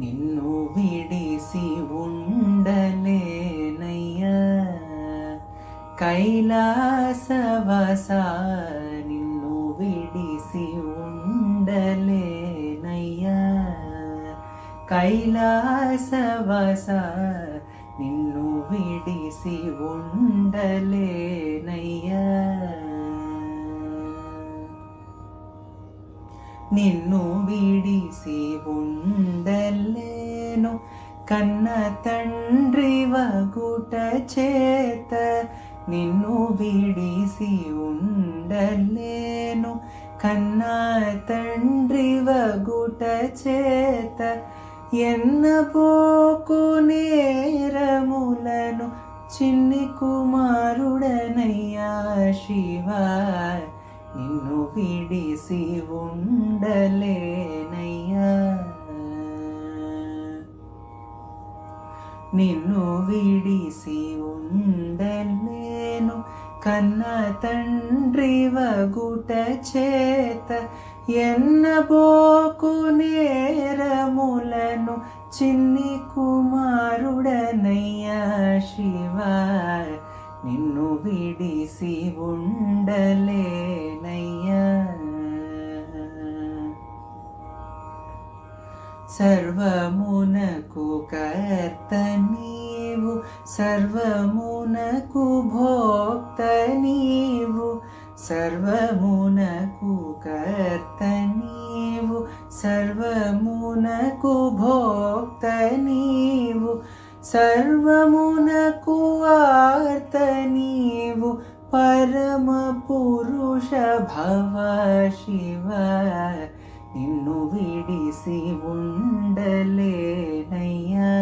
నిన్ను విడిసి ఉండలేనయ్యా. కైలాసవస నిన్ను విడిసి ఉండలేనయ్యా. కైలాసవస నిన్ను విడిసి ఉండలేనయ్యా. నిన్ను విడిసి ఉండలేను కన్న తండ్రి వగుట చేత నిన్ను విడిసి ఉండలేను కన్న తండ్రి వగుట చేత ఎన్న పోకు నేరములను చిన్ని కుమారుడనయ్యా శివా. నిన్ను విడిసి ఉండలేనయ్యా. నిన్ను విడిసి ఉండలేను కన్న తండ్రి వగుట చేత ఎన్నబోకు నేరములను చిన్ని కుమారుడనయ్యా శివ. నిన్ను విడిసి ఉండలే సర్వమునకు కర్త నీవు సర్వమునకు భోక్త నీవు సర్వమునకు కర్త నీవు సర్వమునకు భోక్త నీవు సర్వమునకు వార్త నీవు పరమ పురుష భవ శివ నిన్ను విడిసి ఉండలేనయ్యా.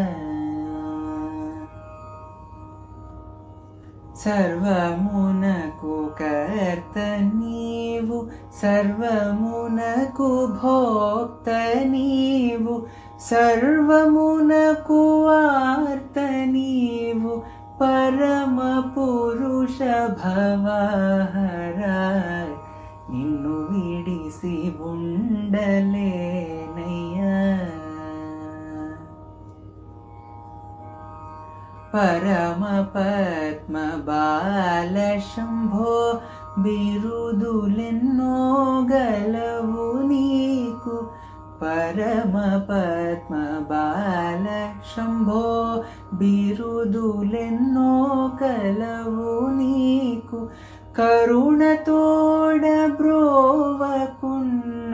సర్వమునకు కర్త నీవు సర్వమునకు భోక్త నీవు సర్వమునకు వార్త నీవు పరమ పురుష భవహర. నిన్ను విడిసి ఉండ य परम पद्मबालशम्भो बिरुदुलिन् नो गलवु नीकु। परम पद्मबाल शम्भो बिरुदुलिन् नो गलवु नीकु। करुणतोऽभ्रोवकुण्ड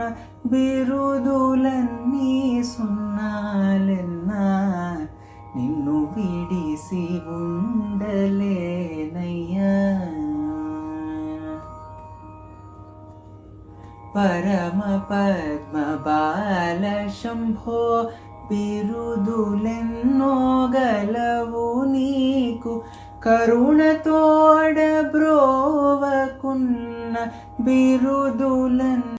శంభో బిరుదులెన్నో కలవు నీకు కరుణతోడ బ్రోవకున్న బిరుదులన్నీ సున్నాలెన్నా నిన్ను విడిసి ఉండలేనయ్యా పరమ పద్మ బాల శంభో బిరుదులెన్నో గలవు నీకు కరుణతోడ బ్రోవకున్న బిరుదులన్